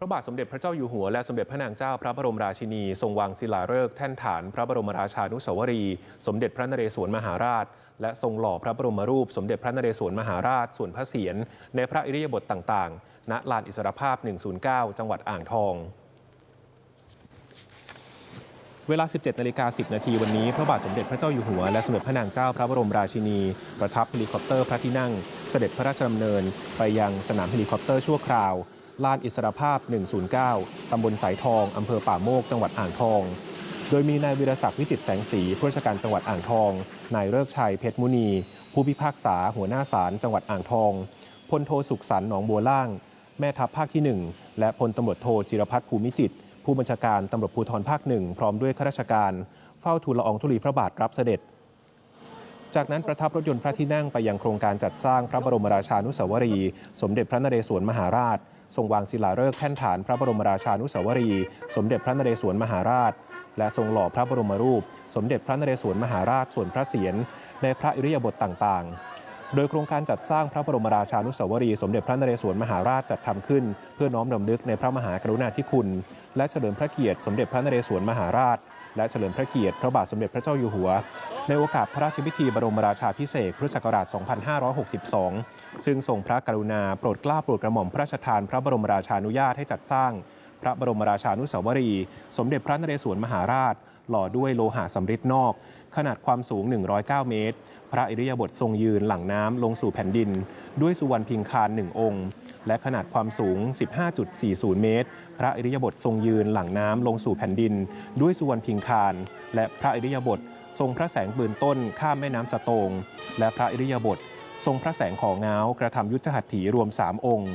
พระบาทสมเด็จพระเจ้าอยู่หัวและสมเด็จพระนางเจ้าพระบรมราชินี ทรงวางศิลาฤกษ์แท่นฐานพระบรมราชานุสาวรีย์สมเด็จพระนเรศวรมหาราช และทรงหล่อพระบรมรูป สมเด็จพระนเรศวรมหาราช ส่วนพระเศียรในพระอิริยาบถต่างๆ ณ ลานอิสรภาพ 109 จังหวัดอ่างทอง เวลา 17นาฬิกา10 นาทีวันนี้ พระบาทสมเด็จพระเจ้าอยู่หัว และสมเด็จพระนางเจ้าพระบรมราชินี ประทับเฮลิคอปเตอร์พระที่นั่ง เสด็จพระราชดำเนิน ไปยังสนามเฮลิคอปเตอร์ชั่วคราว ลานอิสรภาพ 109 ตำบลสายทอง อำเภอป่าโมก จังหวัดอ่างทอง โดยมีนายวิรศักดิ์วิจิตแสงสีผู้ราชการจังหวัดอ่างทอง นายเลิกชัยเพชรมุนี ผู้พิพากษาหัวหน้าศาลจังหวัดอ่างทองพลโทสุขสันต์หนองบัวล่าง แม่ทัพภาคที่ 1 และพลตำรวจโทจิรพัฒน์ภูมิจิต ผู้บัญชาการตำรวจภูธรภาคหนึ่งพร้อมด้วยข้าราชการ เฝ้าทูลละอองธุลีพระบาทรับเสด็จ จากนั้นประทับรถยนต์พระที่นั่งไปยังโครงการจัดสร้างพระบรมราชานุสาวรี สมเด็จพระนเรศวรมหาราช ทรงวางศิลาฤกษ์แท่นฐานพระบรมราชานุสาวรี สมเด็จพระนเรศวรมหาราช และทรงหล่อพระบรมรูป สมเด็จพระนเรศวรมหาราชส่วนพระเศียรในพระอิริยาบถต่างๆ โดยโครงการจัดสร้างพระบรมราชานุสาวรี สมเด็จพระนเรศวรมหาราชจัดทำขึ้น เพื่อน้อมรำลึกในพระมหากรุณาธิคุณ และเฉลิมพระเกียรติสมเด็จพระนเรศวรมหาราช และเฉลิมพระเกียรติพระบาทสมเด็จพระเจ้าอยู่หัว ในโอกาสพระราชพิธีบรมราชาพิเศษพุทธศักราช 2562 ซึ่งทรงพระกรุณาโปรดเกล้าโปรดกระหม่อมพระราชทานพระบรมราชานุญาตให้จัดสร้าง พระบรมราชานุสาวรี สมเด็จพระนเรศวรมหาราช หล่อด้วยโลหะสำริดนอก ขนาดความสูง 109 เมตร พระอิริยาบถทรงยืนหลังน้ำลงสู่แผ่นดิน ด้วยสุวรรณพิงคารหนึ่งองค์ และขนาดความสูง 15.40 เมตร พระอิริยาบถทรงยืนหลังน้ำลงสู่แผ่นดิน ด้วยสุวรรณพิงคาร และพระอิริยาบถทรงพระแสงปืนต้นข้ามแม่น้ำสะตง และพระอิริยาบถทรงพระแสงของง้ากระทำยุทธหัตถีรวม 3 องค์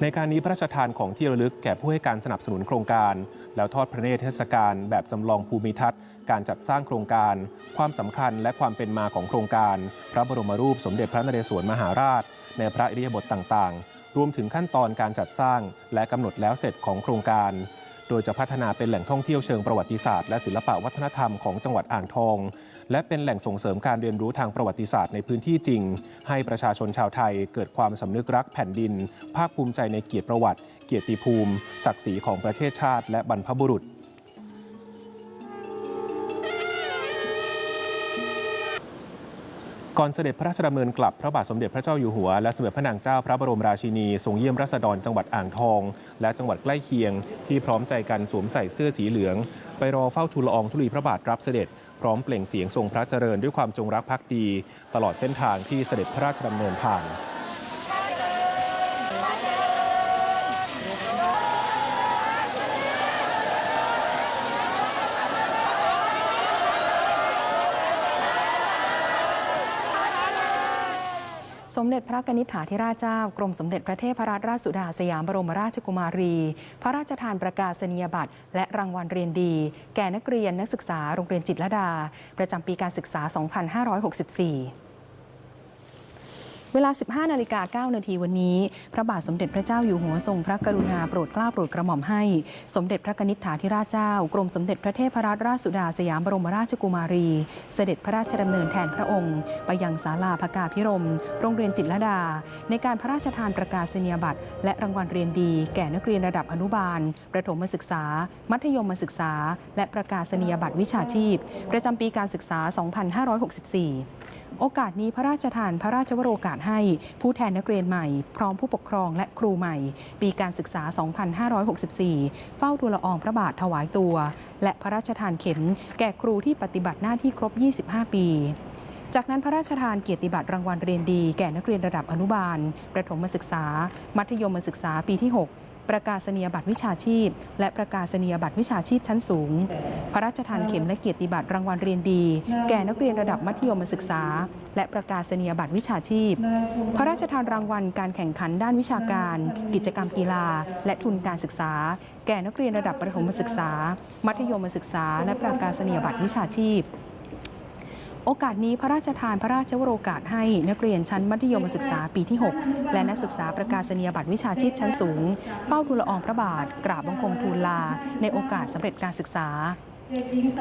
ในการนี้พระราชทานของที่ระลึกแก่ผู้ให้การสนับสนุนโครงการ แล้วทอดพระเนตรเทศกาลแบบจำลองภูมิทัศน์ การจัดสร้างโครงการ ความสำคัญและความเป็นมาของโครงการ พระบรมรูปสมเด็จพระนเรศวรมหาราช ในพระอิริยาบถต่างๆ รวมถึงขั้นตอนการจัดสร้างและกำหนดแล้วเสร็จของโครงการ โดยจะพัฒนาเป็นแหล่งท่องเที่ยวเชิงประวัติศาสตร์และศิลปวัฒนธรรมของจังหวัดอ่างทอง และเป็นแหล่งส่งเสริมการเรียนรู้ทางประวัติศาสตร์ในพื้นที่จริง ให้ประชาชนชาวไทยเกิดความสำนึกรักแผ่นดิน ภาคภูมิใจในเกียรติประวัติ เกียรติภูมิ ศักดิ์ศรีของประเทศชาติ และบรรพบุรุษ ก่อนเสด็จพระราชดำเนินกลับพระบาทสมเด็จพระเจ้าอยู่หัว และสมเด็จพระนางเจ้าพระบรมราชินีทรงเยี่ยมราษฎรจังหวัดอ่างทอง และจังหวัดใกล้เคียง ที่พร้อมใจกันสวมใส่เสื้อสีเหลือง ไปรอเฝ้าทูลละอองธุลีพระบาทรับเสด็จ พร้อมเปล่งเสียงทรงพระเจริญด้วยความจงรักภักดี ตลอดเส้นทางที่เสด็จพระราชดำเนินผ่าน สมเด็จพระกนิษฐาธิราชเจ้ากรมสมเด็จพระเทพรัตนราชสุดาสยามบรมราชกุมารี พระราชทานประกาศนียบัตร และรางวัลเรียนดี แก่นักเรียนนักศึกษาโรงเรียนจิตรลดา ประจำปีการศึกษา 2564 เวลา 15 นาฬิกา 9 นาทีวันนี้ พระบาทสมเด็จพระเจ้าอยู่หัวทรงพระกรุณาโปรดเกล้าโปรดกระหม่อมให้ สมเด็จพระกนิษฐาธิราชเจ้า กรมสมเด็จพระเทพรัตนราชสุดาสยามบรมราชกุมารี เสด็จพระราชดำเนินแทนพระองค์ ไปยังศาลาภกาพิรม โรงเรียนจิตรลดา ในการพระราชทานประกาศนียบัตร และรางวัลเรียนดี แก่นักเรียนระดับอนุบาล ประถมศึกษา มัธยมศึกษา และประกาศนียบัตรวิชาชีพ ประจำปีการศึกษา 2564 โอกาสนี้พระราชทานพระราชวโรกาสให้ผู้แทนนักเรียนใหม่ พร้อมผู้ปกครองและครูใหม่ ปีการศึกษา 2564 เฝ้าทูลละอองพระบาทถวายตัว และพระราชทานเข็ม แก่ครูที่ปฏิบัติหน้าที่ครบ 25 ปีจากนั้นพระราชทานเกียรติบัตรรางวัลเรียนดีแก่นักเรียนระดับอนุบาล ประถมศึกษา มัธยมศึกษาปีที่ 6 ประกาศนียบัตรวิชาชีพ และประกาศนียบัตรวิชาชีพชั้นสูง พระราชทานเข็มและเกียรติบัตรรางวัลเรียนดี แก่นักเรียนระดับมัธยมศึกษา และประกาศนียบัตรวิชาชีพ พระราชทานรางวัลการแข่งขันด้านวิชาการ กิจกรรมกีฬา และทุนการศึกษา แก่นักเรียนระดับประถมศึกษา มัธยมศึกษา และประกาศนียบัตรวิชาชีพ โอกาสนี้พระราชทานพระราชวโรกาสให้นักเรียนชั้นมัธยมศึกษาปีที่ 6 และนักศึกษาประกาศนียบัตรวิชาชีพชั้นสูง เฝ้าทูลละอองพระบาท กราบบังคมทูลลา ในโอกาสสำเร็จการศึกษา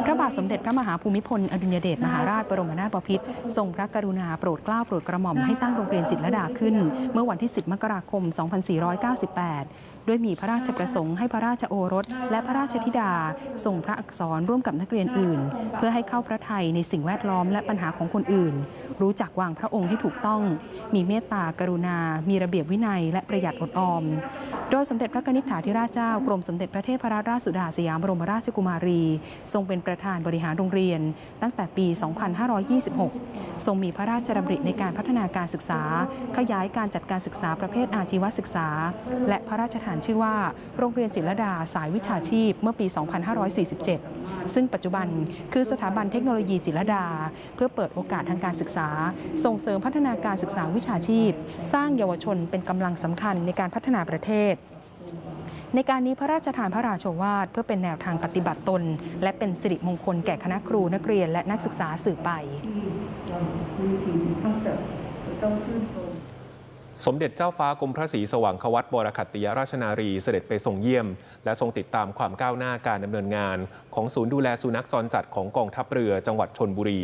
พระบาทสมเด็จพระมหาภูมิพลอดุลยเดชมหาราชบรมนาถบพิตรทรงพระกรุณาโปรดเกล้าโปรดกระหม่อมให้ตั้งโรงเรียนจิตรลดาขึ้น เมื่อวันที่ 10 มกราคม 2498 ด้วยมีพระราชประสงค์ให้พระราชโอรส และพระราชธิดาทรงพระอักษรร่วมกับนักเรียนอื่น เพื่อให้เข้าพระทัยในสิ่งแวดล้อมและปัญหาของคนอื่น รู้จักวางพระองค์ที่ถูกต้อง มีเมตตากรุณา มีระเบียบวินัยและประหยัดอดออม โดยสมเด็จพระนิษฐาธิราชเจ้ากรมสมเด็จพระเทพรัตนราชสุดาสยามบรมราชกุมารี ทรงเป็นประธานบริหารโรงเรียน ตั้งแต่ปี 2526 ทรงมีพระราชดำริในการพัฒนาการศึกษา ขยายการจัดการศึกษาประเภทอาชีวศึกษา และพระราชทานชื่อว่า โรงเรียนจิรดาสายวิชาชีพเมื่อปี 2547 ซึ่งปัจจุบันคือสถาบันเทคโนโลยีจิรดา เพื่อเปิดโอกาสทางการศึกษา ส่งเสริมพัฒนาการศึกษาวิชาชีพ สร้างเยาวชนเป็นกำลังสำคัญในการพัฒนาประเทศ ในการนี้พระราชทานพระราชวาทเพื่อเป็นแนวทางปฏิบัติตน และเป็นสิริมงคลแก่คณะครูนักเรียนและนักศึกษาสื่องเกิดต้องชื่นชมสมเด็จเจ้าฟ้ากรมพระศรีสว่างควัตบรคัตติยราชนารีเสด็จไปทรงเยี่ยม และทรงติดตามความก้าวหน้าการดำเนินงาน ของศูนย์ดูแลสุนัขจรจัดของกองทัพเรือจังหวัดชนบุรี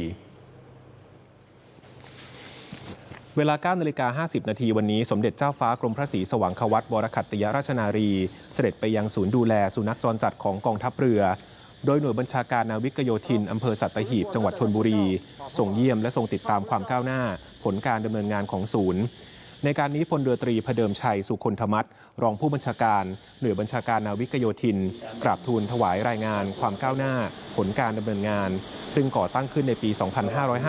เวลา9นาฬิกา50 นาทีวันนี้ สมเด็จเจ้าฟ้ากรมพระศรีสว่างควัตบรคัตติยราชนารี เสด็จไปยังศูนย์ดูแลสุนัขจรจัดของกองทัพเรือ โดยหน่วยบัญชาการนาวิกโยธิน อำเภอสัตหีบ จังหวัดชนบุรี ส่งเยี่ยมและส่งติดตามความก้าวหน้า ผลการดำเนินงานของศูนย์ ในการนี้พลเรือตรีพเดิมชัยสุคนธรรมัต รองผู้บัญชาการหน่วยบัญชาการนาวิกโยธิน กราบทูลถวายรายงาน ความก้าวหน้า ผลการดำเนินงาน ซึ่งก่อตั้งขึ้นในปี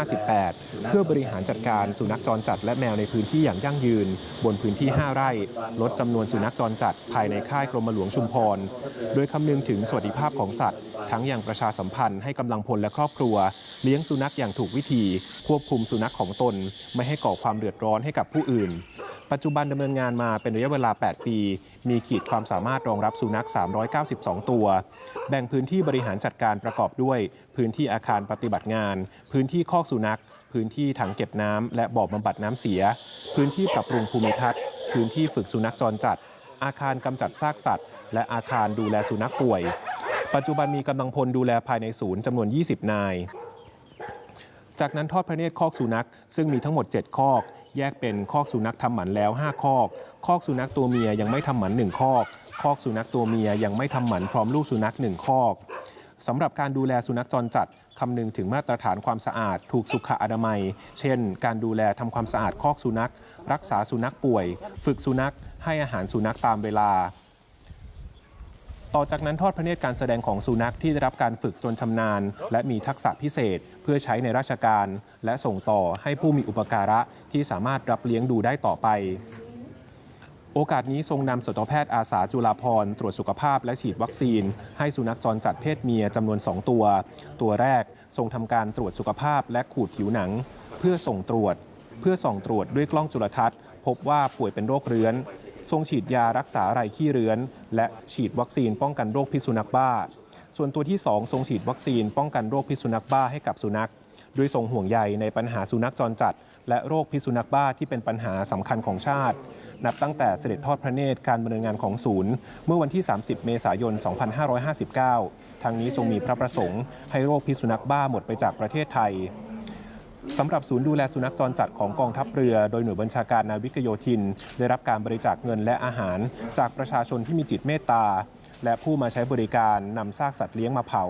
2558 เพื่อบริหารจัดการสุนัขจรจัดและแมวในพื้นที่อย่างยั่งยืน บนพื้นที่ 5 ไร่ ลดจำนวนสุนัขจรจัดภายในค่ายกรมหลวงชุมพร โดยคำนึงถึงสวัสดิภาพของสัตว์ ทั้งอย่างประชาสัมพันธ์ให้กำลังพลและครอบครัว เลี้ยงสุนัขอย่างถูกวิธี ควบคุมสุนัขของตน ไม่ให้ก่อความเดือดร้อนให้กับผู้อื่น ปัจจุบันดำเนินงานมาเป็นระยะเวลา 8 ปีมีขีดความสามารถรองรับสุนัข 392 ตัว แบ่งพื้นที่บริหารจัดการประกอบด้วย พื้นที่อาคารปฏิบัติงาน พื้นที่คอกสุนัข พื้นที่ถังเก็บน้ำและบ่อบำบัดน้ำเสีย พื้นที่ปรับปรุงภูมิทัศน์ พื้นที่ฝึกสุนัขจรจัด อาคารกำจัดซากสัตว์ และอาคารดูแลสุนัขป่วย ปัจจุบันมีกำลังพลดูแลภายในศูนย์จำนวน 20 นายจากนั้นทอดพระเนตรคอกสุนัข ซึ่งมีทั้งหมด 7 คอก แยกเป็นคอกสุนัขทำหมันแล้ว 5 คอก คอกสุนัขตัวเมียยังไม่ทำหมัน 1 คอก คอกสุนัขตัวเมียยังไม่ทำหมันพร้อมลูกสุนัข 1 คอกสำหรับการดูแลสุนัขจรจัดคำนึงถึงมาตรฐานความสะอาด ถูกสุขอนามัย เช่น การดูแลทำความสะอาดคอกสุนัข รักษาสุนัขป่วย ฝึกสุนัขให้อาหารสุนัขตามเวลา ต่อจากนั้นทอดพระเนตรการแสดงของสุนัขที่ได้รับการฝึกจนชำนาญ และมีทักษะพิเศษ เพื่อใช้ในราชการ และส่งต่อให้ผู้มีอุปการะที่สามารถรับเลี้ยงดูได้ต่อไปโอกาสนี้ทรงนำสัตวแพทย์อาสาจุฬาภร์ตรวจสุขภาพและฉีดวัคซีน ให้สุนัขจรจัดเพศเมียจำนวน 2 ตัว ตัวแรกทรงทำการตรวจสุขภาพและขูดผิวหนัง เพื่อส่งตรวจ เพื่อส่องตรวจด้วยกล้องจุลทรรศน์ พบว่าป่วยเป็นโรคเรื้อน ทรงฉีดยารักษาไรขี้เรื้อน และฉีดวัคซีนป้องกันโรคพิษสุนัขบ้า ส่วนตัวที่ 2 ทรงฉีดวัคซีนป้องกันโรคพิษสุนัขบ้าให้กับสุนัขด้วยทรงห่วงใยในปัญหาสุนัขจรจัด และโรคพิษสุนัขบ้าที่เป็นปัญหาสำคัญของชาติ นับตั้งแต่เสด็จทอดพระเนตรการดำเนินงานของศูนย์ เมื่อวันที่ 30 เมษายน 2559 ทางนี้ทรงมีพระประสงค์ให้โรคพิษสุนัขบ้าหมดไปจากประเทศไทย สำหรับศูนย์ดูแลสุนัขจรจัดของกองทัพเรือ โดยหน่วยบัญชาการนาวิกโยธิน ได้รับการบริจาคเงินและอาหาร จากประชาชนที่มีจิตเมตตา และผู้มาใช้บริการนำซากสัตว์เลี้ยงมาเผา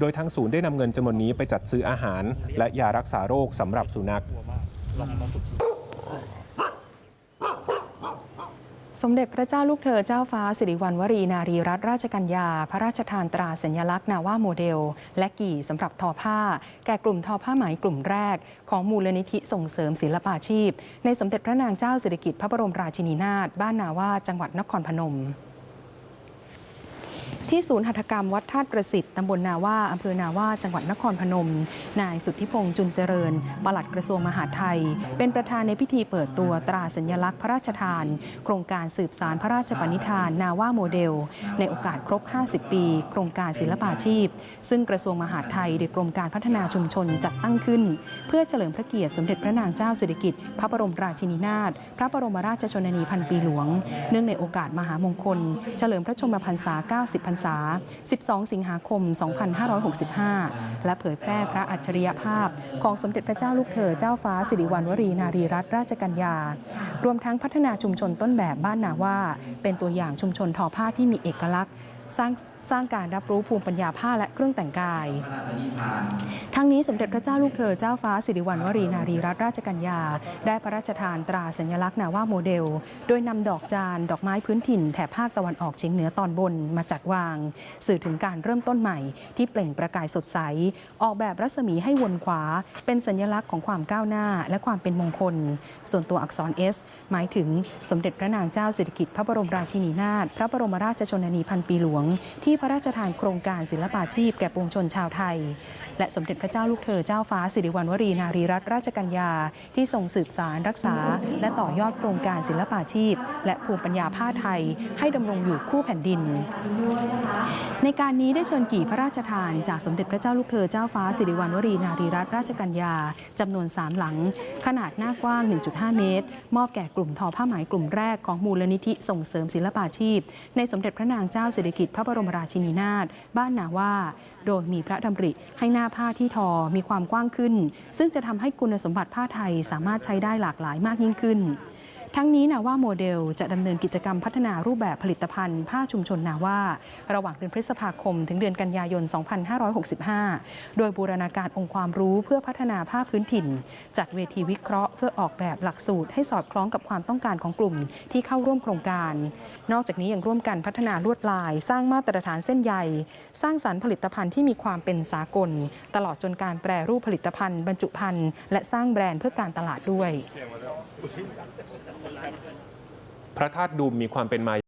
โดยทางศูนย์ได้นำเงินจำนวนนี้ไปจัดซื้ออาหาร และยารักษาโรคสำหรับสุนัข สมเด็จพระเจ้าลูกเธอเจ้าฟ้าสิริวัณวรีนารีรัตนราชกัญญา พระราชทานตราสัญลักษณ์นาว่าโมเดล และกี่สำหรับทอผ้า แก่กลุ่มทอผ้าไหมกลุ่มแรก ของมูลนิธิส่งเสริมศิลปาชีพ ในสมเด็จพระนางเจ้าสิริกิติ์พระบรมราชินีนาถบ้านนาว่าจังหวัดนครพนม ที่ศูนย์หัตถกรรมวัดธาตุประสิทธิ์ตำบลนาว่าอำเภอนาว่าจังหวัดนครพนม นายสุทธิพงษ์จุนเจริญปลัดกระทรวงมหาดไทย เป็นประธานในพิธีเปิดตัวตราสัญลักษณ์พระราชทาน โครงการสืบสารพระราชปณิธาน นาว่าโมเดล ในโอกาสครบ 50 ปี โครงการศิลปาชีพ ซึ่งกระทรวงมหาดไทยโดยกรมการพัฒนาชุมชนจัดตั้งขึ้น เพื่อเฉลิมพระเกียรติสมเด็จพระนางเจ้าสิริกิติ์พระบรมราชินีนาถพระบรมราชชนนีพันปีหลวง เนื่องในโอกาสมหามงคล เฉลิมพระชนมพรรษา 90พรรรษา 12 สิงหาคม 2565 และเผยแพร่พระอัจฉริยภาพ ของสมเด็จพระเจ้าลูกเธอเจ้าฟ้าสิริวัณวรีนารีรัตนราชกัญญา รวมทั้งพัฒนาชุมชนต้นแบบบ้านนาว่า เป็นตัวอย่างชุมชนทอผ้าที่มีเอกลักษณ์สร้าง สร้างการรับรู้ภูมิปัญญาผ้าและเครื่องแต่งกาย ทั้งนี้สมเด็จพระเจ้าลูกเธอเจ้าฟ้าสิริวัณวรีนารีรัตนราชกัญญา ได้พระราชทานตราสัญลักษณ์นาว่าโมเดล โดยนำดอกจานดอกไม้พื้นถิ่นแถบภาคตะวันออกเฉียงเหนือตอนบนมาจัดวาง สื่อถึงการเริ่มต้นใหม่ ที่เปล่งประกายสดใส ออกแบบรัศมีให้วนขวา เป็นสัญลักษณ์ของความก้าวหน้า และความเป็นมงคล ส่วนตัวอักษร S หมายถึงสมเด็จพระนางเจ้าสิริกิติ์พระบรมราชินีนาถพระบรมราชชนนีพันปีหลวงที่พระราชทานโครงการศิลปาชีพแก่ปวงชนชาวไทย และสมเด็จพระเจ้าลูกเธอเจ้าฟ้าสิริวัณวรีนารีรัตนราชกัญญา ที่ทรงสืบสารรักษา และต่อยอดโครงการศิลปาชีพ และภูมิปัญญาผ้าไทย ให้ดำรงอยู่คู่แผ่นดิน ในการนี้ได้เชิญกี่พระราชทาน จากสมเด็จพระเจ้าลูกเธอเจ้าฟ้าสิริวัณวรีนารีรัตนราชกัญญาจำนวน 3 หลัง ขนาดหน้ากว้าง 1.5 เมตร มอบแก่กลุ่มทอผ้าไหมกลุ่มแรกของมูลนิธิส่งเสริมศิลปาชีพ ในสมเด็จพระนางเจ้าสิริกิติ์พระบรมราชินีนาถบ้านนาว่า โดยมีพระดำริให้หน้าผ้าที่ทอมีความกว้างขึ้น ซึ่งจะทำให้คุณสมบัติผ้าไทยสามารถใช้ได้หลากหลายมากยิ่งขึ้น ทั้งนี้นาว่าโมเดลจะดำเนินกิจกรรมพัฒนารูปแบบผลิตภัณฑ์ ผ้าชุมชนนาว่า ระหว่างเดือนพฤษภาคม ถึงเดือนกันยายน 2565 โดยบูรณาการองค์ความรู้เพื่อพัฒนาผ้าพื้นถิ่น จัดเวทีวิเคราะห์เพื่อออกแบบหลักสูตรให้สอดคล้องกับความต้องการของกลุ่มที่เข้าร่วมโครงการ นอกจากนี้ยังร่วมกันพัฒนาลวดลาย สร้างมาตรฐานเส้นใย สร้างสรรค์ผลิตภัณฑ์ที่มีความเป็นสากล ตลอดจนการแปรรูปผลิตภัณฑ์บรรจุภัณฑ์และสร้างแบรนด์เพื่อการตลาดด้วย พระธาตุดูมมีความเป็นมา